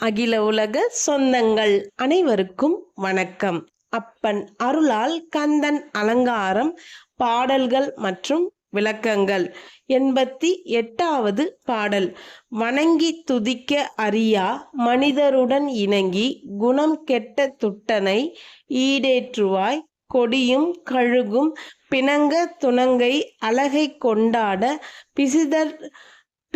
அகில உலக சொந்தங்கள் அனைவருக்கும் வணக்கம். அப்பன் அருளால் கந்தன் அலங்காரம் பாடல்கள் மற்றும் விளக்கங்கள். எண்பத்தி எட்டாவது பாடல். வணங்கி துதிக்க அறியா மனிதருடன் இணங்கி குணம் கெட்ட துட்டனை ஈடேற்றுவாய் கொடியும் கழுகும் பிணங்க துணங்கை அழகை கொண்டாட பிசிதர்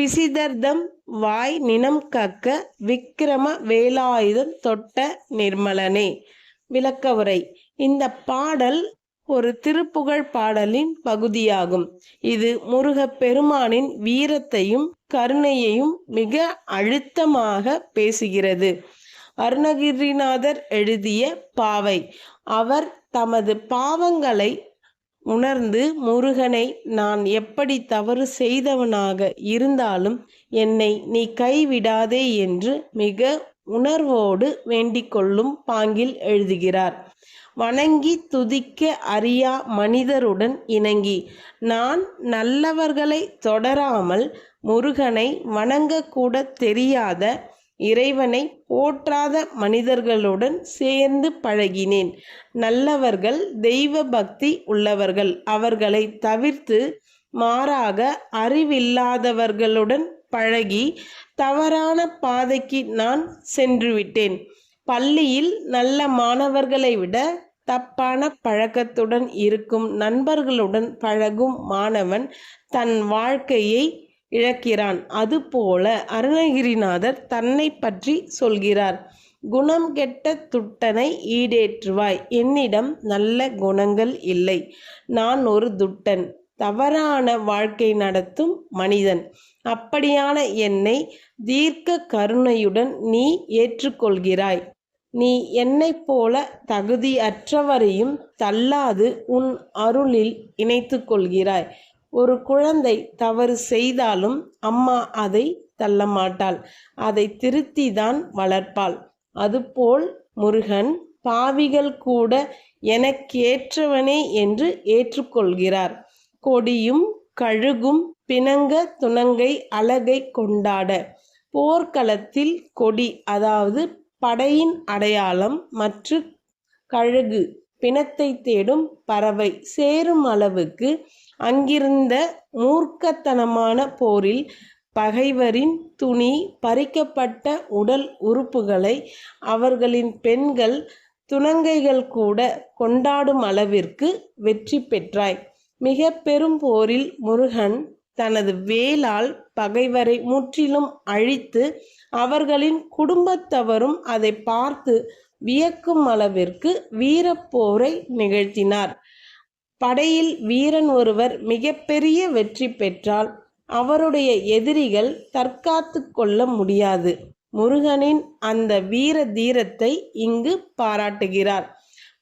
பிசிதர்தம் வாய் நினம் கக்க விக்கிரம வேலாயுதம் தொட்ட நிர்மலனே. விளக்கவுரை இந்த பாடல் ஒரு திருப்புகழ் பாடலின் பகுதியாகும். இது முருகப் பெருமானின் வீரத்தையும் கருணையையும் மிக அழுத்தமாக பேசுகிறது. அருணகிரிநாதர் எழுதிய பாவை. அவர் தமது பாவங்களை உணர்ந்து முருகனை நான் எப்படி தவறு செய்தவனாக இருந்தாலும் என்னை நீ கைவிடாதே என்று மிக உணர்வோடு வேண்டிக்கொள்ளும் பாங்கில் எழுதுகிறார். வணங்கி துதிக்க அறியா மனிதருடன் இணங்கி நான் நல்லவர்களை தொடராமல் முருகனை வணங்கக்கூட தெரியாத இறைவனை போற்றாத மனிதர்களுடன் சேர்ந்து பழகினேன். நல்லவர்கள் தெய்வ பக்தி உள்ளவர்கள் அவர்களை தவிர்த்து மாறாக அறிவில்லாதவர்களுடன் பழகி தவறான பாதைக்கு நான் சென்றுவிட்டேன். பள்ளியில் நல்ல மாணவர்களை விட தப்பான பழக்கத்துடன் இருக்கும் நண்பர்களுடன் பழகும் மாணவன் தன் வாழ்க்கையை இழக்கிறான். அதுபோல அருணகிரிநாதர் தன்னை பற்றி சொல்கிறார். குணம் கெட்ட துட்டனை ஈடேற்றுவாய். என்னிடம் நல்ல குணங்கள் இல்லை. நான் ஒரு துட்டன். தவறான வாழ்க்கை நடத்தும் மனிதன். அப்படியான என்னை தீர்க்க கருணையுடன் நீ ஏற்றுக்கொள்கிறாய். நீ என்னைப் போல தகுதியற்றவரையும் தள்ளாது உன் அருளில் இணைத்து கொள்கிறாய் ஒரு குழந்தை தவறு செய்தாலும் அம்மா அதை தள்ளமாட்டாள். அதை திருத்தி தான் வளர்ப்பாள். அதுபோல் முருகன் பாவிகள் கூட எனக்கேற்றவனே என்று ஏற்றுக்கொள்கிறார். கொடியும் கழுகும் பிணங்க துணங்கை அழகை கொண்டாட. போர்க்களத்தில் கொடி அதாவது படையின் அடையாளம் மற்றும் கழுகு பிணத்தை தேடும் பறவை சேரும் அளவுக்கு அங்கிருந்த மூர்க்கத்தனமான போரில் பகைவரின் துணி பறிக்கப்பட்ட உடல் உறுப்புகளை அவர்களின் பெண்கள் துணங்கைகள் கூட கொண்டாடும் அளவிற்கு வெற்றி பெற்றாய். மிக பெரும் போரில் முருகன் தனது வேலால் பகைவரை முற்றிலும் அழித்து அவர்களின் குடும்பத்தவரும் அதை பார்த்து வியக்கும் அளவிற்கு வீரப்போரை நிகழ்த்தினார். படையில் வீரன் ஒருவர் மிகப்பெரிய வெற்றி பெற்றால் அவருடைய எதிரிகள் தற்காத்து கொள்ள முடியாது. முருகனின் அந்த வீர தீரத்தை இங்கு பாராட்டுகிறார்.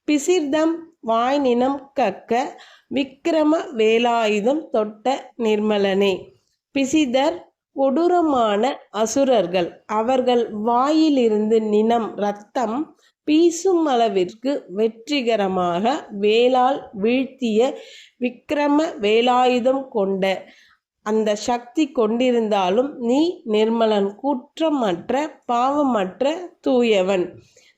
பிசிர்தம் வாய்நினம் கக்க விக்கிரம வேலாயுதம் தொட்ட நிர்மலனே. பிசிதர் கொடூரமான அசுரர்கள். அவர்கள் வாயிலிருந்து நினம் ரத்தம் பீசும் அளவிற்கு வெற்றிகரமாக வேளால் வீழ்த்திய விக்கிரம வேலாயுதம் கொண்ட அந்த சக்தி கொண்டிருந்தாலும் நீ நிர்மலன் குற்றமற்ற பாவமற்ற தூயவன்.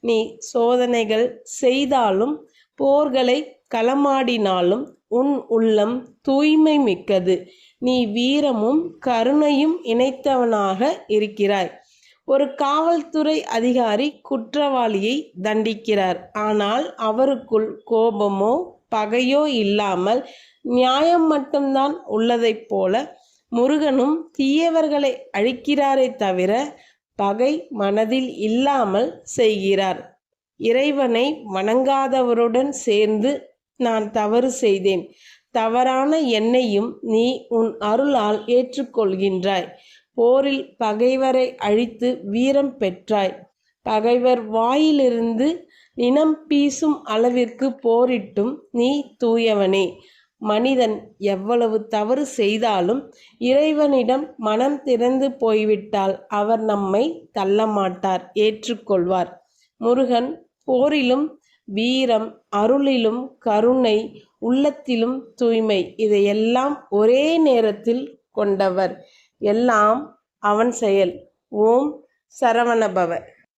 நீ சோதனைகள் செய்தாலும் போர்களை களமாடினாலும் உன் உள்ளம் தூய்மை மிக்கது. நீ வீரமும் கருணையும் இணைத்தவனாக இருக்கிறாய். ஒரு காவல்துறை அதிகாரி குற்றவாளியை தண்டிக்கிறார். ஆனால் அவருக்குள் கோபமோ பகையோ இல்லாமல் நியாயம் மட்டும்தான் உள்ளதைப் போல முருகனும் தீயவர்களை அழிக்கிறாரே தவிர பகை மனதில் இல்லாமல் செய்கிறார். இறைவனை வணங்காதவருடன் சேர்ந்து நான் தவறு செய்தேன். தவறான என்னையும் நீ உன் அருளால் ஏற்றுக்கொள்கின்றாய். போரில் பகைவரை அழித்து வீரம் பெற்றாய். பகைவர் வாயிலிருந்து நினம் பீசும் அளவிற்கு போரிட்டும் நீ தூயவனே. மனிதன் எவ்வளவு தவறு செய்தாலும் இறைவனிடம் மனம் திறந்து போய்விட்டால் அவர் நம்மை தள்ளமாட்டார் ஏற்றுக்கொள்வார். முருகன் போரிலும் வீரம் அருளிலும் கருணை உள்ளத்திலும் தூய்மை இதையெல்லாம் ஒரே நேரத்தில் கொண்டவர். எல்லாம் அவன் செயல். ஓம் சரவணபவர்